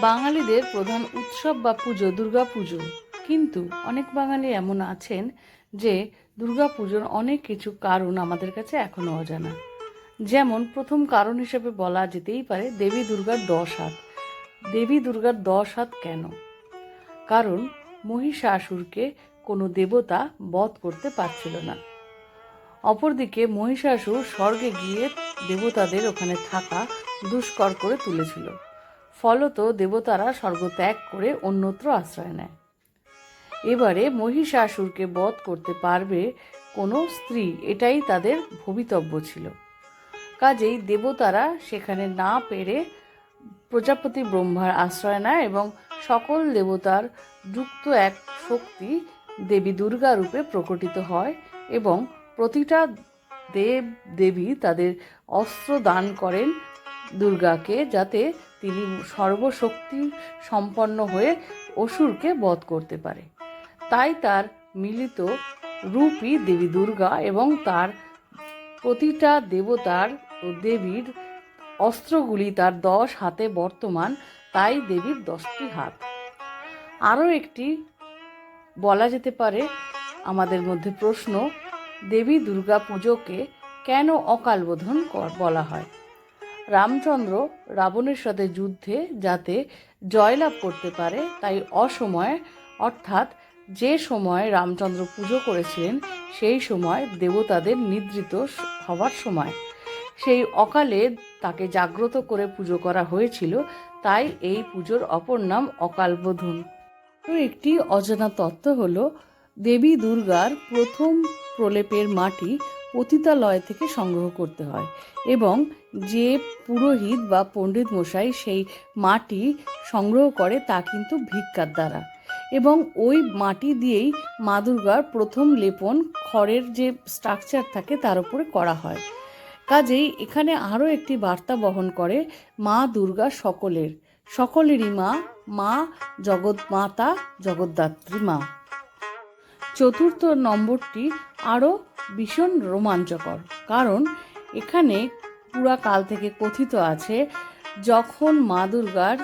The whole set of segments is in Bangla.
বাঙালিদের প্রধান উৎসব বা পুজো দুর্গা পুজো। কিন্তু অনেক বাঙালি এমন আছেন যে দুর্গা পুজোর অনেক কিছু কারণ আমাদের কাছে এখনও অজানা। যেমন প্রথম কারণ হিসেবে বলা যেতেই পারে দেবী দুর্গার দশ হাত। দেবী দুর্গার দশ হাত কেন? কারণ মহিষাসুরকে কোনো দেবতা বধ করতে পারছিল না। অপরদিকে মহিষাসুর স্বর্গে গিয়ে দেবতাদের ওখানে থাকা দুষ্কর করে তুলেছিল। ফলত দেবতারা স্বর্গ ত্যাগ করে অন্যত্র আশ্রয় নেয়। এবারে মহিষাসুরকে বধ করতে পারবে কোনো স্ত্রী, এটাই তাদের ভবিতব্য ছিল। কাজেই দেবতারা সেখানে না পেরে প্রজাপতি ব্রহ্মার আশ্রয় নেয় এবং সকল দেবতার যুক্ত এক শক্তি দেবী দুর্গা রূপে প্রকটিত হয় এবং প্রতিটা দেব দেবী তাদের অস্ত্র দান করেন দুর্গাকে যাতে তিনি সর্বশক্তি সম্পন্ন হয়ে অসুরকে বধ করতে পারে। তাই তার মিলিত রূপই দেবী দুর্গা এবং তার প্রতিটা দেবতার ও দেবীর অস্ত্রগুলি তার দশ হাতে বর্তমান, তাই দেবীর দশটি হাত। আরও একটি বলা যেতে পারে আমাদের মধ্যে প্রশ্ন, দেবী দুর্গা পুজোকে কেন অকালবোধন বলা হয়? রামচন্দ্র রাবণের সাথে যুদ্ধে যাতে জয়লাভ করতে পারে, তাই অসময়ে, অর্থাৎ যে সময় রামচন্দ্র পুজো করেছিলেন, সেই সময় দেবতাদের নিদ্রিত হওয়ার সময়। সেই অকালে তাকে জাগ্রত করে পুজো করা হয়েছিল, তাই এই পুজোর অপর নাম অকালবোধন। একটি অজানা তত্ত্ব হলো, দেবী দুর্গার প্রথম প্রলেপের মাটি পতিতালয় থেকে সংগ্রহ করতে হয় এবং যে পুরোহিত বা পণ্ডিত মশাই সেই মাটি সংগ্রহ করে তা কিন্তু ভিক্ষার দ্বারা। এবং ওই মাটি দিয়েই মা দুর্গার প্রথম লেপন খড়ের যে স্ট্রাকচার থাকে তার উপরে করা হয়। কাজেই এখানে আরও একটি বার্তা বহন করে মা দুর্গা সকলের, সকলেরই মা মা জগৎ মাতা জগদ্ধাত্রী মা। চতুর্থ নম্বরটি আরও ভীষণ রোমাঞ্চকর। কারণ এখানে পুরা কাল থেকে কথিত আছে, যখন মা দুর্গার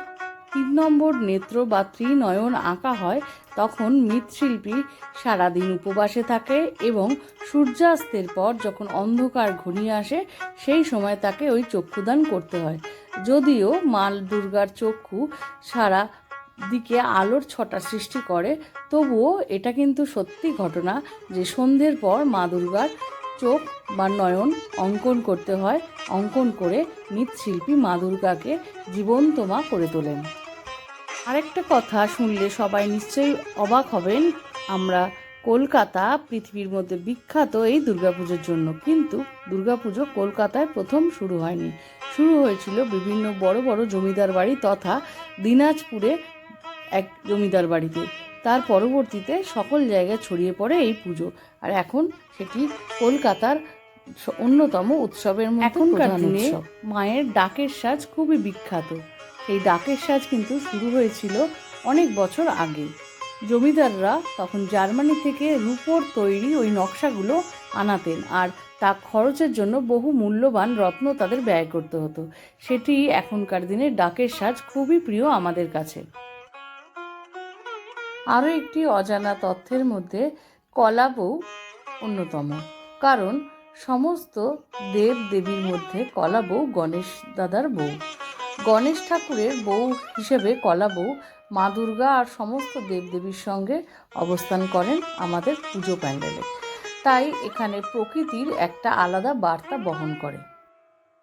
তিন নম্বর নেত্র বা ত্রিনয়ন আঁকা হয়, তখন মৃৎশিল্পী সারাদিন উপবাসে থাকে এবং সূর্যাস্তের পর যখন অন্ধকার ঘনিয়ে আসে, সেই সময় তাকে ওই চক্ষুদান করতে হয়। যদিও মা দুর্গার চক্ষু সারা দিকে আলোর ছটা সৃষ্টি করে, তবুও এটা কিন্তু সত্যি ঘটনা যে সন্ধ্যের পর মা দুর্গার চোখ বা নয়ন অঙ্কন করতে হয়, অঙ্কন করে মৃৎশিল্পী মা দুর্গাকে জীবন্ত মা করে তোলেন। আরেকটা কথা শুনলে সবাই নিশ্চয়ই অবাক হবেন, আমরা কলকাতা পৃথিবীর মধ্যে বিখ্যাত এই দুর্গাপুজোর জন্য, কিন্তু দুর্গাপুজো কলকাতায় প্রথম শুরু হয়নি। শুরু হয়েছিল বিভিন্ন বড় বড় জমিদার বাড়ি তথা দিনাজপুরে এক জমিদার বাড়িতে। তার পরবর্তীতে সকল জায়গায় ছড়িয়ে পড়ে এই পুজো। আর এখন সেটি কলকাতার অন্যতম উৎসবের মধ্যে এখনকার দিনে মায়ের ডাকের সাজ খুবই বিখ্যাত। সেই ডাকের সাজ কিন্তু শুরু হয়েছিল অনেক বছর আগে। জমিদাররা তখন জার্মানি থেকে রূপোর তৈরি ওই নকশাগুলো আনাতেন আর তা খরচের জন্য বহু মূল্যবান রত্ন তাদের ব্যয় করতে হতো। সেটি এখনকার দিনে ডাকের সাজ খুবই প্রিয় আমাদের কাছে। আরও একটি অজানা তথ্যের মধ্যে কলা বউ অন্যতম। কারণ সমস্ত দেব দেবীর মধ্যে কলা বউ গণেশ দাদার বউ। গণেশ ঠাকুরের বউ হিসেবে কলা বউ মা দুর্গা আর সমস্ত দেবদেবীর সঙ্গে অবস্থান করেন আমাদের পুজো প্যান্ডেলে। তাই এখানে প্রকৃতির একটা আলাদা বার্তা বহন করে।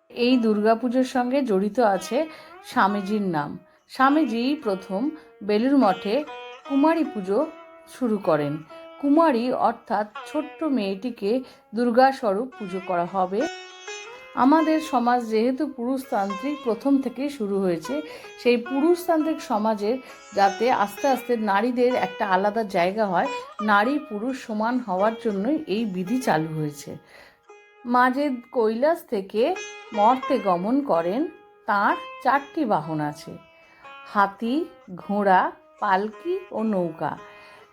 এই দুর্গাপুজোর সঙ্গে জড়িত আছে স্বামীজির নাম। স্বামীজি প্রথম বেলুর মঠে কুমারী পুজো শুরু করেন। কুমারী অর্থাৎ ছোট্ট মেয়েটিকে দুর্গা স্বরূপ পুজো করা হবে। আমাদের সমাজ যেহেতু পুরুষতান্ত্রিক প্রথম থেকেই শুরু হয়েছে, সেই পুরুষতান্ত্রিক সমাজের যাতে আস্তে আস্তে নারীদের একটা আলাদা জায়গা হয়, নারী পুরুষ সমান হওয়ার জন্যই এই বিধি চালু হয়েছে। মাজেদ কৈলাস থেকে মর্তে গমন করেন, তার চারটি বাহন আছে। হাতি, ঘোড়া পালকি ও নৌকা।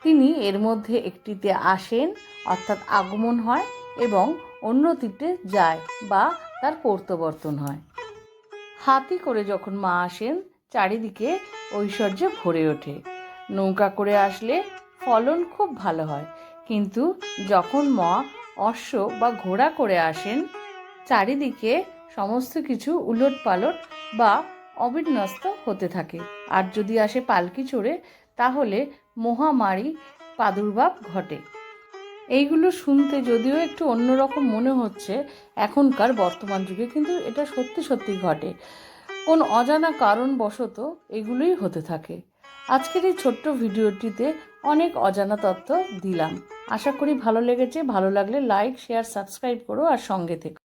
তিনি এর মধ্যে একটিতে আসেন, অর্থাৎ আগমন হয় এবং অন্যটিতে যায় বা তার প্রত্যাবর্তন হয়। হাতি করে যখন মা আসেন, চারিদিকে ঐশ্বর্যে ভরে ওঠে। নৌকা করে আসলে ফলন খুব ভালো হয়, কিন্তু যখন মা অশ্ব বা ঘোড়া করে আসেন, চারিদিকে সমস্ত কিছু উলট পালট বা অবিন্যস্ত হতে থাকে। আর যদি আসে পালকি চড়ে তাহলে মহামারী প্রাদুর্ভাব ঘটে। এইগুলো শুনতে যদিও একটু অন্যরকম মনে হচ্ছে, এখনকার বর্তমান যুগে কিন্তু এটা সত্যি সত্যি ঘটে। কোন অজানা কারণবশত এগুলোই হতে থাকে। আজকের এই ছোট্ট ভিডিওটিতে অনেক অজানা তথ্য দিলাম। আশা করি ভালো লেগেছে। ভালো লাগলে লাইক, শেয়ার, সাবস্ক্রাইব করো আর সঙ্গে থেকো।